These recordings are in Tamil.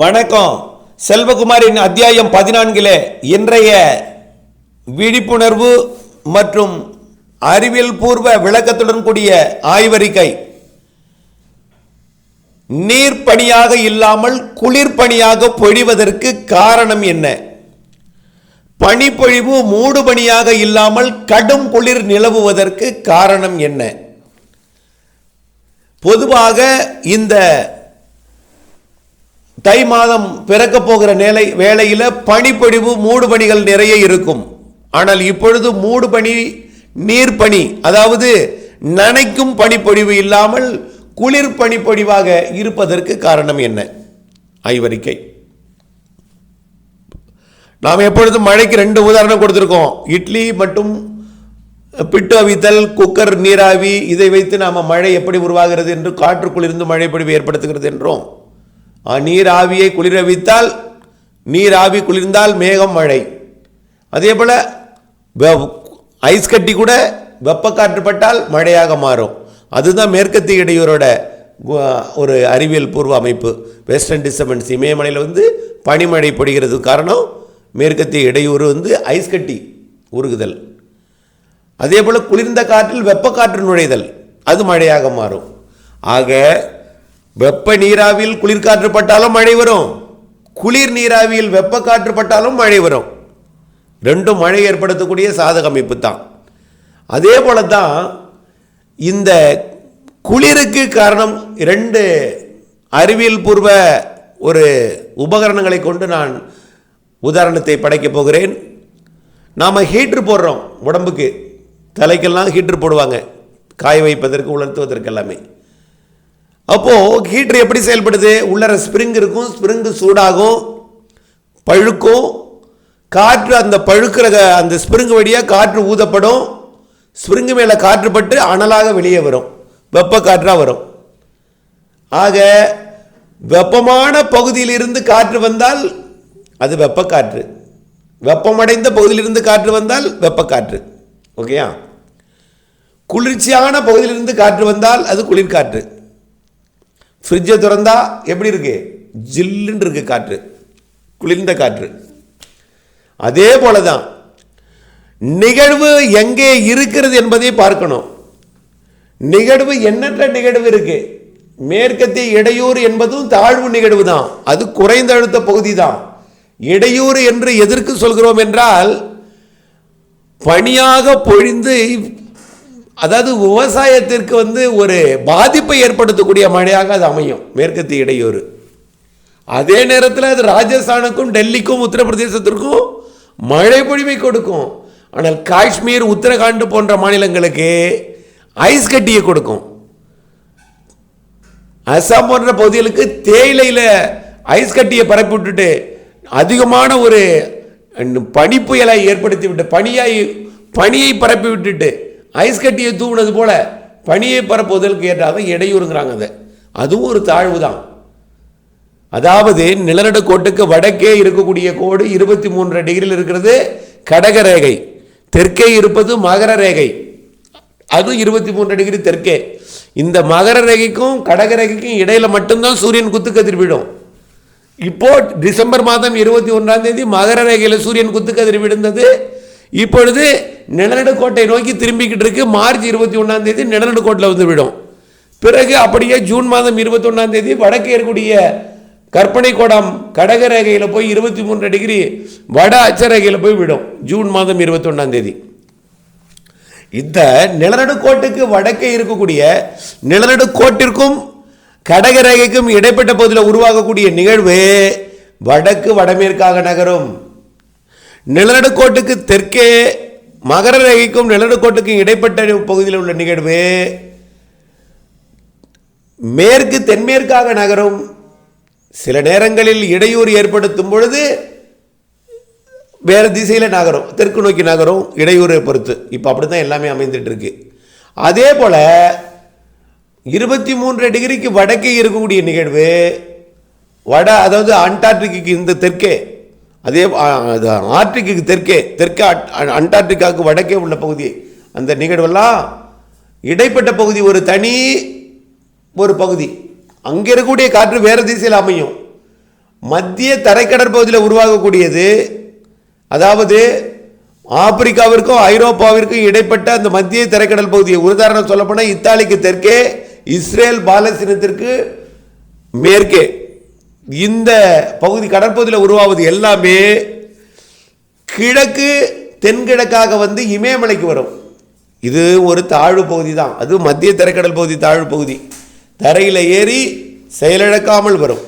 வணக்கம். செல்வகுமாரின் அத்தியாயம் பதினான்கிலே இன்றைய விழிப்புணர்வு மற்றும் அறிவியல் பூர்வ விளக்கத்துடன் கூடிய ஆய்வறிக்கை. நீர் பனியாக இல்லாமல் குளிர் பனியாக பொழிவதற்கு காரணம் என்ன? பனிப்பொழிவு மூடு பனியாக இல்லாமல் கடும் குளிர் நிலவுவதற்கு காரணம் என்ன? பொதுவாக இந்த தை மாதம் பிறக்க போகிற நிலை வேலையில் பனிப்பொழிவு மூடுபனிகள் நிறைய இருக்கும். ஆனால் இப்பொழுது மூடு பனி நீர் பனி அதாவது நனைக்கும் பனிப்பொழிவு இல்லாமல் குளிர் பனிப்பொழிவாக இருப்பதற்கு காரணம் என்ன? ஆய்வறிக்கை நாம் எப்பொழுதும் மழைக்கு ரெண்டு உதாரணம் கொடுத்துருக்கோம். இட்லி மற்றும் பிட்டு அவித்தல் குக்கர் நீராவி இதை வைத்து நாம் மழை எப்படி உருவாகிறது என்று காற்றுக்குள்ளிருந்து மழை பொழிவு ஏற்படுத்துகிறது என்றும் ஆ, நீர் ஆவியை குளிரவித்தால் நீர் ஆவி குளிர்ந்தால் மேகம் மழை. அதே போல் ஐஸ் கட்டி கூட வெப்பக்காற்றுப்பட்டால் மழையாக மாறும். அதுதான் மேற்கத்திய இடையூரோட ஒரு அறிவியல் பூர்வ அமைப்பு. வெஸ்டர்ன் டிஸ்டர்பன்ஸ் இமயமலையில் வந்து பனிமழை பொழிகிறது காரணம் மேற்கத்திய இடையூறு வந்து ஐஸ் கட்டி உருகுதல். அதே போல் குளிர்ந்த காற்றில் வெப்பக்காற்று நுழைதல் அது மழையாக மாறும். ஆக வெப்ப நீராவியில் குளிர்காற்று பட்டாலும் மழை வரும். குளிர் நீராவியில் வெப்பக்காற்று பட்டாலும் மழை வரும். ரெண்டும் மழை ஏற்படுத்தக்கூடிய சாதக அமைப்பு தான். அதே போல தான் இந்த குளிருக்கு காரணம் ரெண்டு அறிவியல் பூர்வ ஒரு உபகரணங்களை கொண்டு நான் உதாரணத்தை படைக்கப் போகிறேன். நாம் ஹீட்ரு போடுறோம் உடம்புக்கு. தலைக்கெல்லாம் ஹீட்ரு போடுவாங்க. காய வைப்பதற்கு உலர்த்துவதற்கு எல்லாமே. அப்போது ஹீட்ரு எப்படி செயல்படுது? உள்ளர ஸ்ப்ரிங் இருக்கும் ஸ்ப்ரிங்கு சூடாகும் பழுக்கும். காற்று அந்த பழுக்கிற அந்த ஸ்ப்ரிங் வழியாக காற்று ஊதப்படும். ஸ்ப்ரிங்கு மேலே காற்று பட்டு அனலாக வெளியே வரும். வெப்ப காற்றாக வரும். ஆக வெப்பமான பகுதியிலிருந்து காற்று வந்தால் அது வெப்பக்காற்று வெப்பமடைந்த பகுதியிலிருந்து காற்று வந்தால் வெப்பக்காற்று ஓகேயா? குளிர்ச்சியான பகுதியிலிருந்து காற்று வந்தால் அது குளிர்காற்று. ஃப்ரிட்ஜை திறந்தா எப்படி இருக்குது ஜில்லுன்னு இருக்குது காற்று. குளிர்ந்த காற்று. அதே போல தான் நிகழ்வு எங்கே இருக்கிறது என்பதை பார்க்கணும். நிகழ்வு எண்ணற்ற நிகழ்வு இருக்கு. மேற்கத்திய இடையூறு என்பதும் தாழ்வு நிகழ்வு தான் அது குறைந்த அழுத்த பகுதி தான் இடையூறு என்று எதற்கு சொல்கிறோம் என்றால் பனியாக பொழிந்து அதாவது விவசாயத்திற்கு வந்து ஒரு பாதிப்பை ஏற்படுத்தக்கூடிய மழையாக அது அமையும் மேற்கத்திய இடையூறு. அதே நேரத்தில் அது ராஜஸ்தானுக்கும் டெல்லிக்கும் உத்தரப்பிரதேசத்திற்கும் மழை பொழிவை கொடுக்கும். ஆனால் காஷ்மீர் உத்தரகாண்ட் போன்ற மாநிலங்களுக்கு ஐஸ் கட்டியை கொடுக்கும். அசாம் போன்ற பகுதிகளுக்கு தேயிலையில் ஐஸ் கட்டியை பரப்பி விட்டுட்டு அதிகமான ஒரு பனிப்புயலை ஏற்படுத்தி விட்டு பனியாய் பனியை பரப்பி விட்டுட்டு ஐஸ் கட்டியை தூவினது போல பனியை பரப்புவதற்கு ஏற்றாக இடையூறுங்கிறாங்க அதை. அதுவும் ஒரு தாழ்வு தான். அதாவது நிலநடுக்கோட்டுக்கு வடக்கே இருக்கக்கூடிய கோடு இருபத்தி மூன்று டிகிரியில் இருக்கிறது கடக ரேகை. தெற்கே இருப்பது மகர ரேகை. அதுவும் இருபத்தி மூன்று டிகிரி தெற்கே. இந்த மகர ரேகைக்கும் கடக ரேகைக்கும் இடையில மட்டும்தான் சூரியன் குத்துக்கதிர் விடும். இப்போ டிசம்பர் மாதம் இருபத்தி ஒன்றாம் தேதி மகர ரேகையில் சூரியன் குத்துக்கதிர் விழுந்தது இப்பொழுது நிழநடுக்கோட்டை நோக்கி திரும்பிக்கிட்டு இருக்கு. மார்ச் இருபத்தி ஒன்றாம் தேதி நிழநடுக்கோட்டில் வந்து விடும். பிறகு அப்படியே ஜூன் மாதம் இருபத்தொன்னாம் தேதி வடக்கே இருக்கக்கூடிய கற்பனை கோடம் கடக ரேகையில் போய் இருபத்தி மூன்று டிகிரி வட அச்சரேகையில் போய் விடும். ஜூன் மாதம் இருபத்தொன்னாம் தேதி. இந்த நிலநடுக்கோட்டுக்கு வடக்கே இருக்கக்கூடிய நிலநடுக்கோட்டிற்கும் கடக ரேகைக்கும் இடைப்பட்ட பகுதியில் உருவாகக்கூடிய நிகழ்வு வடக்கு வடமேற்காக நகரும். நிலநடுக்கோட்டுக்கு தெற்கே மகர ரேகைக்கும் நிலநடுக்கோட்டுக்கும் இடைப்பட்ட பகுதியில் உள்ள நிகழ்வு மேற்கு தென்மேற்காக நகரும் சில நேரங்களில் இடையூறு ஏற்படுத்தும் பொழுது வேறு திசையில் நகரும் தெற்கு நோக்கி நகரும் இடையூரை பொறுத்து. இப்போ அப்படி தான் எல்லாமே அமைந்துட்டு இருக்கு. அதே போல் இருபத்தி மூன்று டிகிரிக்கு வடக்கே இருக்கக்கூடிய நிகழ்வு வட அதாவது அண்டார்டிக்கு இந்த தெற்கே அதே ஆர்டிக்கு தெற்கே தெற்கே அட்- அண்டார்டிகாவுக்கு வடக்கே உள்ள பகுதி அந்த நிகழ்வெல்லாம் இடைப்பட்ட பகுதி ஒரு தனி ஒரு பகுதி. அங்கே இருக்கக்கூடிய காற்று வேறு திசையில் அமையும். மத்திய தரைக்கடல் பகுதியில் உருவாகக்கூடியது அதாவது ஆப்பிரிக்காவிற்கும் ஐரோப்பாவிற்கும் இடைப்பட்ட அந்த மத்திய தரைக்கடல் பகுதியை. உதாரணம் சொல்லப்போனால் இத்தாலிக்கு தெற்கே இஸ்ரேல் பாலஸ்தீனத்திற்கு மேற்கே. இந்த பகுதி கடற்பகுதியில் உருவாவது எல்லாமே கிழக்கு தென்கிழக்காக வந்து இமயமலைக்கு வரும். இது ஒரு தாழ்வு பகுதி தான். அது மத்திய தரைக்கடல் பகுதி தாழ்வு பகுதி. தரையில் ஏறி செயலிழக்காமல் வரும்.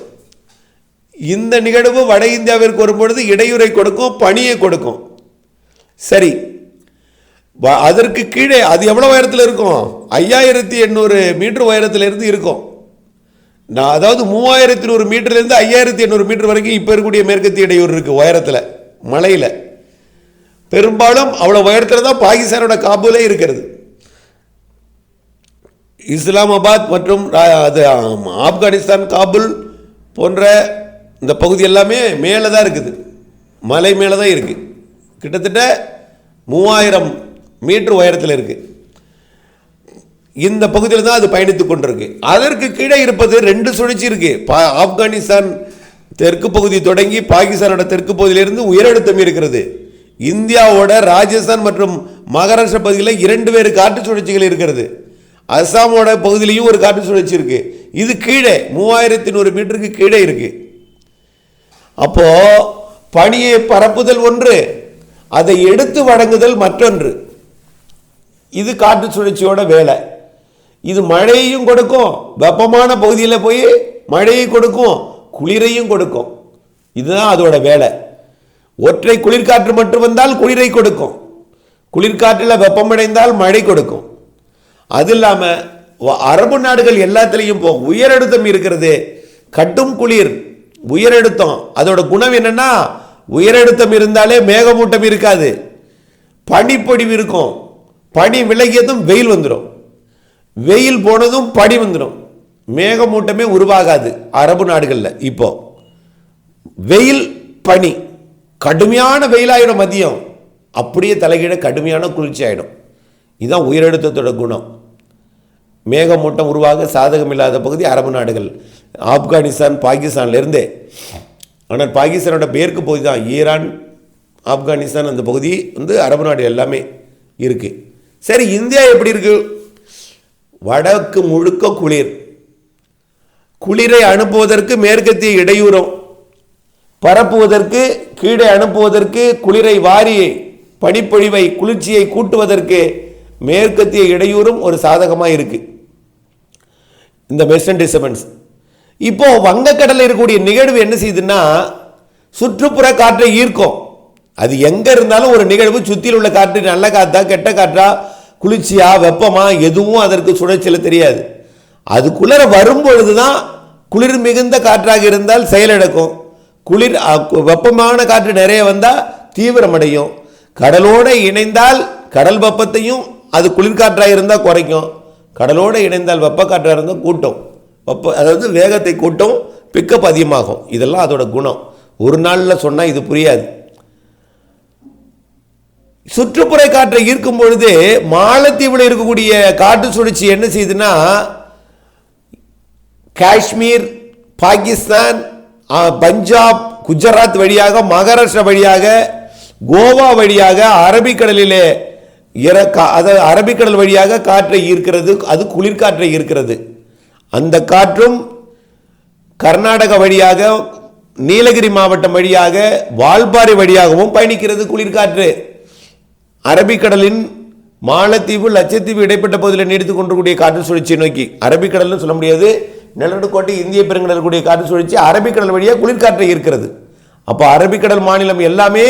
இந்த நிகழ்வு வட இந்தியாவிற்கு வரும்பொழுது இடையூறை கொடுக்கும் பணியை கொடுக்கும். சரி. வ- அதற்கு கீழே அது எவ்வளோ உயரத்தில் இருக்கும்? ஐயாயிரத்தி எண்ணூறு மீட்டர் உயரத்திலிருந்து இருக்கும். நான் அதாவது மூவாயிரத்தி நூறு மீட்டர்லேருந்து ஐயாயிரத்தி எண்ணூறு மீட்டர் வரைக்கும் இப்போ இருக்கக்கூடிய மேற்கத்திய இடையூறு இருக்குது உயரத்தில் மலையில். பெரும்பாலும் அவ்வளோ உயரத்தில் தான் பாகிஸ்தானோட காபூலே இருக்கிறது. இஸ்லாமாபாத் மற்றும் ரா- அது ஆப்கானிஸ்தான் காபுல் போன்ற இந்த பகுதி எல்லாமே மேலே தான் இருக்குது. மலை மேலே தான் இருக்குது கிட்டத்தட்ட மூவாயிரம் மீட்டர் உயரத்தில் இருக்குது இந்த பகுதியில் தான் அது பயணித்துக் கொண்டிருக்கு. அதற்கு கீழே இருப்பது ரெண்டு சுழற்சி இருக்கு. பா- ஆப்கானிஸ்தான் தெற்கு பகுதி தொடங்கி பாகிஸ்தானோட தெற்கு பகுதியிலிருந்து உயரழுத்தம் இருக்கிறது. இந்தியாவோட ராஜஸ்தான் மற்றும் மகாராஷ்டிரா பகுதியில் இரண்டு வேறு காற்று சுழற்சிகள் இருக்கிறது. அஸ்ஸாமோட பகுதியிலையும் ஒரு காற்று சுழற்சி இருக்கு. இது கீழே மூவாயிரத்தி நூறு மீட்டருக்கு கீழே இருக்கு. அப்போ பணியை பரப்புதல் ஒன்று அதை எடுத்து வழங்குதல் மற்றொன்று. இது காற்று சுழற்சியோட வேலை. இது மழையையும் கொடுக்கும். வெப்பமான பகுதியில் போய் மழையை கொடுக்கும். குளிரையும் கொடுக்கும். இதுதான் அதோட வேலை. ஒற்றை குளிர்காற்று மட்டும் வந்தால் குளிரை கொடுக்கும். குளிர்காற்றில் வெப்பமடைந்தால் மழை கொடுக்கும். அது இல்லாமல் அரபு நாடுகள் எல்லாத்துலேயும் போ உயரழுத்தம் இருக்கிறது. கட்டும் குளிர் உயரழுத்தம். அதோட குணம் என்னன்னா உயரழுத்தம் இருந்தாலே மேகமூட்டம் இருக்காது. பனிப்பொடிவு இருக்கும். பனி விலகியதும் வெயில் வந்துடும் வெயில் போனதும் பனி வந்துடும் மேகமூட்டமே உருவாகாது அரபு நாடுகளில் இப்போ. வெயில் பனி. கடுமையான வெயிலாயிடும் மதியம். அப்படியே தலைகீழ கடுமையான குளிர்ச்சி ஆயிடும் இதுதான் உயரழுத்தத்தோட குணம். மேகமூட்டம் உருவாக சாதகம் இல்லாத பகுதி அரபு நாடுகள். ஆப்கானிஸ்தான் பாகிஸ்தான்லேருந்தே. ஆனால் பாகிஸ்தானோட மேற்கு பகுதி தான் ஈரான் ஆப்கானிஸ்தான் அந்த பகுதி வந்து அரபு நாடு எல்லாமே இருக்குது சரி இந்தியா எப்படி இருக்குது வடக்கு முழுக்க குளிர். குளிரை அனுப்புவதற்கு மேற்கத்திய இடையூறும். பரப்புவதற்கு கீழே அனுப்புவதற்கு குளிரை வாரி பனிப்பொழிவை குளிர்ச்சியை கூட்டுவதற்கு மேற்கத்திய இடையூறும் ஒரு சாதகமாக இருக்கு. இந்த வெஸ்டர்ன் டிஸ்டர்பன்ஸ் இப்போ வங்கக்கடலில் இருக்கக்கூடிய நிகழ்வு என்ன செய்யுதுன்னா சுற்றுப்புற காற்றை ஈர்க்கும். அது எங்க இருந்தாலும் ஒரு நிகழ்வு சுற்றியில் உள்ள காற்று நல்ல காற்றா கெட்ட காற்றா குளிர்ச்சியா வெப்பமா எதுவும் அதற்கு சுழற்சியில் தெரியாது. அதுக்குள்ளர வரும்பொழுது தான் குளிர் மிகுந்த காற்றாக இருந்தால் செயலிழக்கும் குளிர் வெப்பமான காற்று நிறைய வந்தால் தீவிரமடையும். கடலோடு இணைந்தால் கடல் வெப்பத்தையும் அது குளிர்காற்றாக இருந்தால் குறைக்கும். கடலோடு இணைந்தால் வெப்பக்காற்றாக இருந்தால் கூட்டும். வெப்ப அதாவது வேகத்தை கூட்டும் பிக்கப் அதிகமாகும். இதெல்லாம் அதோட குணம். ஒரு நாளில் சொன்னால் இது புரியாது. சுற்றுப்புற காற்றை ஈர்க்கும் பொழுது மாலத்தீவில் இருக்கக்கூடிய காற்று சுழற்சி என்ன செய்யுதுன்னா காஷ்மீர் பாகிஸ்தான் பஞ்சாப் குஜராத் வழியாக மகாராஷ்டிரா வழியாக கோவா வழியாக அரபிக்கடலிலே இற கா- அதாவது அரபிக்கடல் வழியாக காற்றை ஈர்க்கிறது அது குளிர்காற்றை ஈர்க்கிறது. அந்த காற்றும் கர்நாடக வழியாக நீலகிரி மாவட்டம் வழியாக வால்பாறை வழியாகவும் பயணிக்கிறது குளிர்காற்று. அரபிக்கடலின் மாலத்தீவு லட்சத்தீவு இடைப்பட்ட பகுதியில் நீடித்துக் கொண்டிருக்கூடிய காற்று சுழற்சியை நோக்கி. அரபிக்கடல்னு சொல்ல முடியாது. நிலநடுக்கோட்டை இந்திய பெருங்கடல் கூடிய காற்று சுழற்சி அரபிக்கடல் வழியாக குளிர்காற்றை இருக்கிறது அப்போ அரபிக்கடல் மாநிலம் எல்லாமே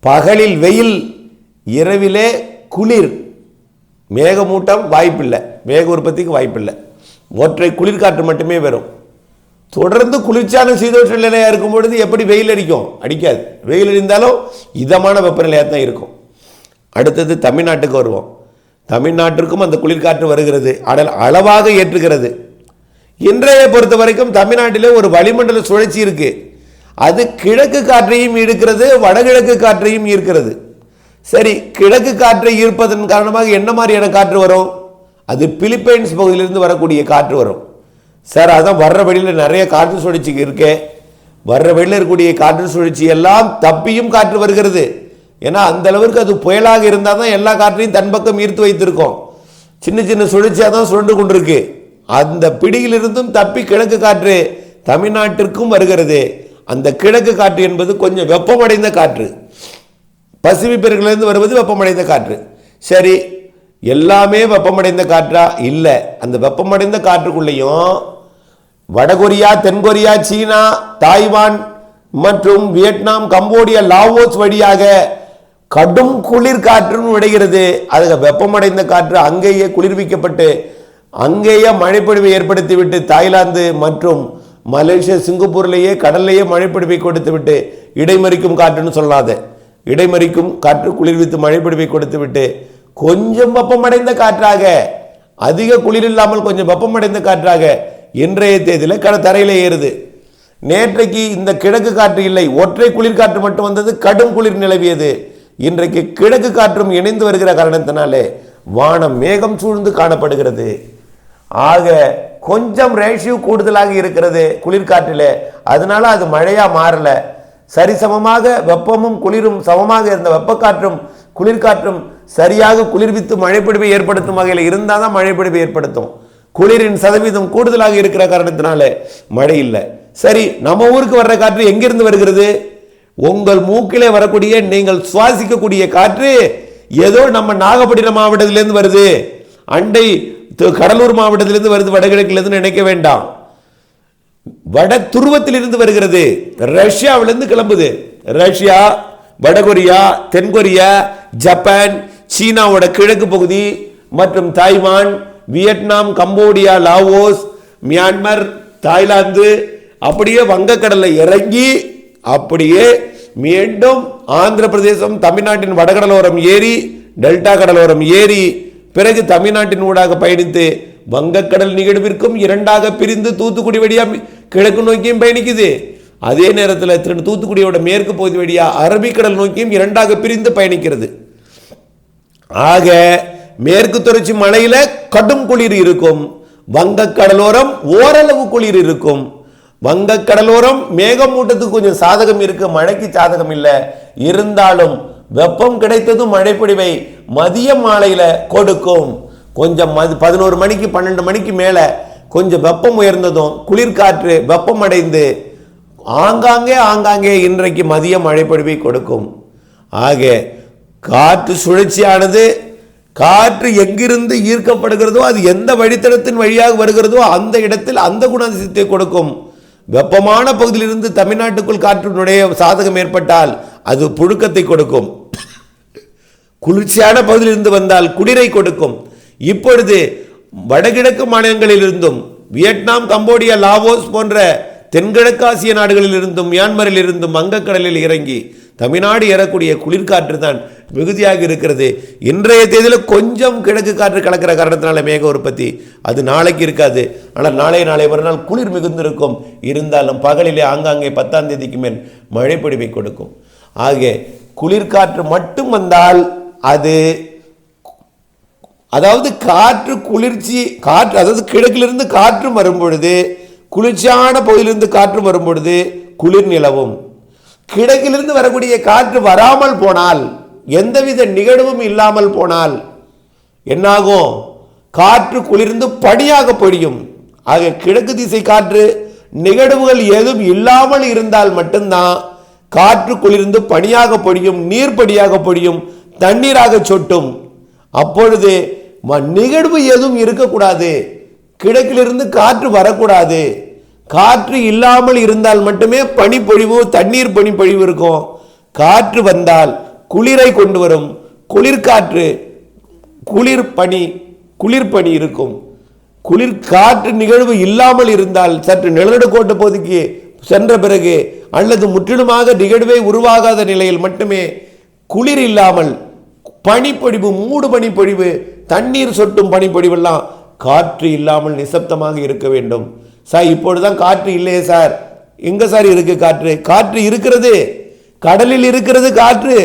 பகலில் வெயில் இரவிலே குளிர். மேகமூட்டம் வாய்ப்பில்லை. மேக உற்பத்திக்கு வாய்ப்பில்லை. ஒற்றை குளிர்காற்று மட்டுமே வரும். தொடர்ந்து குளிர்ச்சியான சீதோஷ நிலையாக இருக்கும் பொழுது எப்படி வெயில் அடிக்கும்? அடிக்காது. வெயில் அடிந்தாலும் இதமான வெப்பநிலையாக தான் இருக்கும். அடுத்தது தமிழ்நாட்டுக்கு வருவோம். தமிழ்நாட்டிற்கும் அந்த குளிர்காற்று வருகிறது. அடல் அளவாக ஏற்றுகிறது. இன்றைய பொறுத்த வரைக்கும் தமிழ்நாட்டிலே ஒரு வளிமண்டல சுழற்சி இருக்கு. அது கிழக்கு காற்றையும் ஈர்க்கிறது வடகிழக்கு காற்றையும் ஈர்க்கிறது. சரி கிழக்கு காற்றை ஈர்ப்பதன் காரணமாக என்ன மாதிரியான காற்று வரும்? அது பிலிப்பைன்ஸ் பகுதியிலிருந்து வரக்கூடிய காற்று வரும். சார் அதான் வர்ற வழியில் நிறைய காற்று சுழற்சி இருக்கே. வர்ற வழியில் இருக்கக்கூடிய காற்று சுழற்சி எல்லாம் தப்பியும் காற்று வருகிறது. ஏன்னா அந்த அளவிற்கு அது புயலாக இருந்தால் தான் எல்லா காற்றையும் தன் பக்கம் ஈர்த்து வைத்திருக்கோம். சின்ன சின்ன சுழற்சியாக தான் சுழண்டு கொண்டிருக்கு. அந்த பிடியிலிருந்தும் தப்பி கிழக்கு காற்று தமிழ்நாட்டிற்கும் வருகிறது. அந்த கிழக்கு காற்று என்பது கொஞ்சம் வெப்பமடைந்த காற்று. பசிபிப்பெருக்கிலிருந்து வருவது வெப்பமடைந்த காற்று. சரி எல்லாமே வெப்பமடைந்த காற்றா? இல்லை. அந்த வெப்பமடைந்த காற்றுக்குள்ளேயும் வடகொரியா தென்கொரியா சீனா தாய்வான் மற்றும் வியட்நாம் கம்போடியா லாவோஸ் வழியாக கடும் குளிர் காற்றும் விடுகிறது. அது வெப்பமடைந்த காற்று அங்கேயே குளிர்விக்கப்பட்டு அங்கேயே மழைப்பொழிவை ஏற்படுத்திவிட்டு தாய்லாந்து மற்றும் மலேசியா சிங்கப்பூர்லேயே கடல்லையே மழைப்பொழிவை கொடுத்துவிட்டு இடைமறிக்கும் காற்றுன்னு சொல்லாத. இடைமறிக்கும் காற்று குளிர்வித்து மழைப்பொழிவை கொடுத்துவிட்டு கொஞ்சம் வெப்பமடைந்த காற்றாக அதிக குளிர் இல்லாமல் கொஞ்சம் வெப்பமடைந்த காற்றாக இன்றைய தேதியில் கட தரையில் ஏறுது. நேற்றைக்கு இந்த கிழக்கு காற்று இல்லை ஒற்றை குளிர்காற்று மட்டும் வந்தது கடும் குளிர் நிலவியது. இன்றைக்கு கிழக்கு காற்றும் இணைந்து வருகிற காரணத்தினாலே வானம் மேகம் சூழ்ந்து காணப்படுகிறது. ஆக கொஞ்சம் ரேஷியோ கூடுதலாக இருக்கிறது குளிர்காற்றிலே. அதனால அது மழையா மாறல. சரிசமமாக வெப்பமும் குளிரும் சமமாக இருந்த வெப்பக்காற்றும் குளிர்காற்றும் சரியாக குளிர்வித்து மழைப்பொழிவை ஏற்படுத்தும் வகையில் இருந்தால் தான் மழைப்பொழிவை ஏற்படுத்தும். குளிரின் சதவீதம் கூடுதலாக இருக்கிற காரணத்தினால மழை இல்லை. சரி நம்ம ஊருக்கு வர்ற காற்று எங்கிருந்து வருகிறது? உங்கள் மூக்கிலே வரக்கூடிய நீங்கள் சுவாசிக்கக்கூடிய காற்று ஏதோ நம்ம நாகப்பட்டினம் மாவட்டத்திலேருந்து வருது. அண்டை கடலூர் மாவட்டத்திலிருந்து வருது வடகிழக்கிலிருந்து நினைக்க வேண்டாம். வட துருவத்திலிருந்து வருகிறது. ரஷ்யாவிலிருந்து கிளம்புது. ரஷ்யா வடகொரியா தென்கொரியா ஜப்பான் சீனாவோட கிழக்கு பகுதி மற்றும் Taiwan Vietnam Cambodia Laos Myanmar Thailand அப்படியே வங்கக்கடலில் இறங்கி அப்படியே மீண்டும் ஆந்திர பிரதேசம் தமிழ்நாட்டின் வடகடலோரம் ஏறி டெல்டா கடலோரம் ஏறி பிறகு தமிழ்நாட்டின் ஊடாக பயணித்து வங்கக்கடல் நிகழ்விற்கும் இரண்டாக பிரிந்து தூத்துக்குடி வழியாக கிழக்கு நோக்கியும் பயணிக்குது. அதே நேரத்தில் திரு தூத்துக்குடியோட மேற்கு பகுதி வழியாக அரபிக்கடல் நோக்கியும் இரண்டாக பிரிந்து பயணிக்கிறது. ஆக மேற்கு தொடர்ச்சி மலையில் கடும் குளிர் இருக்கும். வங்கக்கடலோரம் ஓரளவு குளிர் இருக்கும். வங்கக்கடலோரம் மேகமூட்டத்துக்கு கொஞ்சம் சாதகம் இருக்கு. மழைக்கு சாதகம் இல்லை. இருந்தாலும் வெப்பம் கிடைத்ததும் மழைப்பொழிவை மதிய மாலையில் கொடுக்கும். கொஞ்சம் மது பதினோரு மணிக்கு பன்னெண்டு மணிக்கு மேலே கொஞ்சம் வெப்பம் உயர்ந்ததும் குளிர்காற்று வெப்பம் அடைந்து ஆங்காங்கே ஆங்காங்கே இன்றைக்கு மதிய மழைப்பொழிவை கொடுக்கும். ஆக காற்று சுழற்சியானது காற்று எங்கிருந்து ஈர்க்கப்படுகிறதோ அது எந்த வழித்தடத்தின் வழியாக வருகிறதோ அந்த இடத்தில் அந்த குணாதிசயத்தை கொடுக்கும். வெப்பமான பகுதியிலிருந்து தமிழ்நாட்டுக்குள் காற்றினுடைய சாதகம் ஏற்பட்டால் அது புழுக்கத்தை கொடுக்கும். குளிர்ச்சியான பகுதியிலிருந்து வந்தால் குளிரை கொடுக்கும். இப்பொழுது வடகிழக்கு மாநிலங்களிலிருந்தும் வியட்நாம் கம்போடியா லாவோஸ் போன்ற தென்கிழக்கு ஆசிய நாடுகளில் இருந்தும் மியான்மரில் இருந்தும் வங்கக்கடலில் இறங்கி தமிழ்நாடு ஏறக்கூடிய குளிர்காற்று தான் மிகுதியாக இருக்கிறது. இன்றைய தேதியில் கொஞ்சம் கிழக்கு காற்று கலக்கிற காரணத்தினால மேக உற்பத்தி அது நாளைக்கு இருக்காது. ஆனால் நாளை நாளை மறுநாள் குளிர் மிகுந்திருக்கும். இருந்தாலும் பகலிலே ஆங்காங்கே பத்தாம் தேதிக்கு மேல் மழைப்பிடிமை கொடுக்கும். ஆக குளிர்காற்று மட்டும் வந்தால் அது அதாவது காற்று குளிர்ச்சி காற்று அதாவது கிழக்கிலிருந்து காற்று வரும்பொழுது குளிர்ச்சியான பகுதியிலிருந்து காற்று வரும்பொழுது குளிர் நிலவும். கிழக்கிலிருந்து வரக்கூடிய காற்று வராமல் போனால் எந்தவித நிகழ்வும் இல்லாமல் போனால் என்னாகும் காற்று குளிர்ந்து பனியாக பொழியும். ஆக கிழக்கு திசை காற்று நிகழ்வுகள் எதுவும் இல்லாமல் இருந்தால் மட்டும்தான் காற்று குளிர்ந்து பனியாக பொழியும் நீர்ப்படியாக பொழியும் தண்ணீராக சொட்டும். அப்பொழுது ம- நிகழ்வு எதுவும் இருக்கக்கூடாது. கிழக்கிலிருந்து காற்று வரக்கூடாது. காற்று இல்லாமல் இருந்தால் மட்டுமே பனிப்பொழிவு தண்ணீர் பனிப்பொழிவு இருக்கும். காற்று வந்தால் குளிரை கொண்டு வரும். குளிர்காற்று குளிர் பனி குளிர் பனி இருக்கும். குளிர் காற்று நிகழ்வு இல்லாமல் இருந்தால் சற்று நிலநடுக்கோட்டு பகுதிக்கு சென்ற பிறகு அல்லது முற்றிலுமாக நிகழ்வே உருவாகாத நிலையில் மட்டுமே குளிர் இல்லாமல் பனிப்பொழிவு மூடு பனிப்பொழிவு தண்ணீர் சொட்டும் பனிப்பொழிவெல்லாம் காற்று இல்லாமல் நிசப்தமாக இருக்க வேண்டும். சார் இப்பொழுதுதான் காற்று இல்லையே சார். எங்க சார் இருக்கு காற்று? காற்று இருக்கிறது. கடலில் இருக்கிறது காற்று.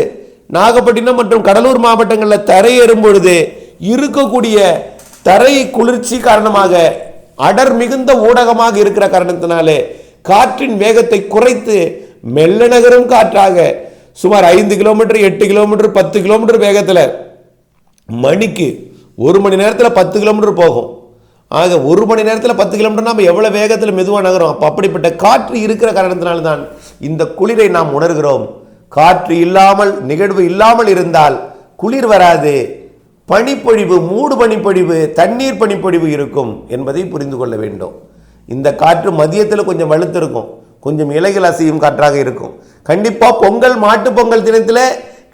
நாகப்பட்டினம் மற்றும் கடலூர் மாவட்டங்களில் தரையேறும் பொழுது இருக்கக்கூடிய தரை குளிர்ச்சி காரணமாக அடர் மிகுந்த ஊடகமாக இருக்கிற காரணத்தினாலே காற்றின் வேகத்தை குறைத்து மெல்ல நகரும் காற்றாக சுமார் ஐந்து கிலோமீட்டர் எட்டு கிலோமீட்டர் பத்து கிலோமீட்டர் வேகத்தில் மணிக்கு ஒரு மணி நேரத்தில் பத்து கிலோமீட்டர் போகும். ஆக ஒரு மணி நேரத்தில் பத்து கிலோமீட்டர் நம்ம எவ்வளோ வேகத்தில் மெதுவாக நகரும்? அப்போ அப்படிப்பட்ட காற்று இருக்கிற காரணத்தினால்தான் இந்த குளிரை நாம் உணர்கிறோம். காற்று இல்லாமல் நிகழ்வு இல்லாமல் இருந்தால் குளிர் வராது. பனிப்பொழிவு மூடு பனிப்பொழிவு தண்ணீர் பனிப்பொழிவு இருக்கும் என்பதை புரிந்து கொள்ள வேண்டும். இந்த காற்று மதியத்தில் கொஞ்சம் வலுத்திருக்கும். கொஞ்சம் இலைகள் அசையும் காற்றாக இருக்கும். கண்டிப்பாக பொங்கல் மாட்டு பொங்கல் தினத்தில்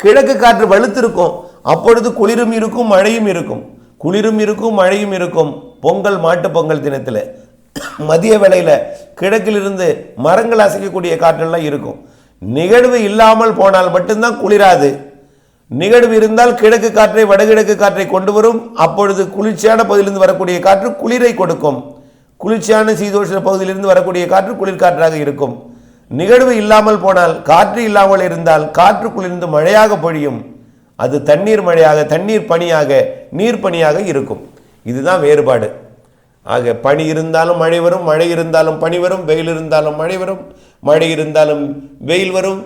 கிழக்கு காற்று வலுத்திருக்கும். அப்பொழுது குளிரும் இருக்கும் மழையும் இருக்கும். குளிரும் இருக்கும் மழையும் இருக்கும். பொங்கல் மாட்டு பொங்கல் தினத்தில் மதிய வேளையில் கிழக்கிலிருந்து மரங்கள் அசைக்கக்கூடிய காற்றெல்லாம் இருக்கும். நிகழ்வு இல்லாமல் போனால் மட்டும்தான் குளிராது. நிகழ்வு இருந்தால் கிழக்கு காற்றை வடகிழக்கு காற்றை கொண்டு வரும். அப்பொழுது குளிர்ச்சியான பகுதியிலிருந்து வரக்கூடிய காற்று குளிரை கொடுக்கும். குளிர்ச்சியான சீதோஷ பகுதியிலிருந்து வரக்கூடிய காற்று குளிர்காற்றாக இருக்கும். நிகழ்வு இல்லாமல் போனால் காற்று இல்லாமல் இருந்தால் காற்று குளிர்ந்து மழையாக பொழியும். அது தண்ணீர் மழையாக தண்ணீர் பனியாக நீர் பனியாக இருக்கும். இதுதான் வேறுபாடு. ஆக பனி இருந்தாலும் மழை வரும் மழை இருந்தாலும் பனி வரும் வெயில் இருந்தாலும் மழை வரும் மழை இருந்தாலும் வெயில் வரும்.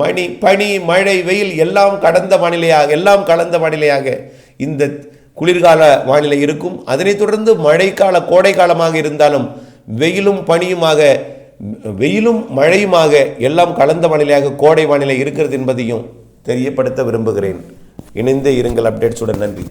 மணி பனி மழை வெயில் எல்லாம் கடந்த வானிலையாக எல்லாம் கலந்த வானிலையாக இந்த குளிர்கால வானிலை இருக்கும். அதனைத் தொடர்ந்து மழைக்கால கோடை காலமாக இருந்தாலும் வெயிலும் பனியுமாக வெயிலும் மழையுமாக எல்லாம் கலந்த வானிலையாக கோடை வானிலை இருக்கிறது என்பதையும் தெரியப்படுத்த விரும்புகிறேன். இணைந்தே இருங்கள் அப்டேட்ஸுடன் நன்றி.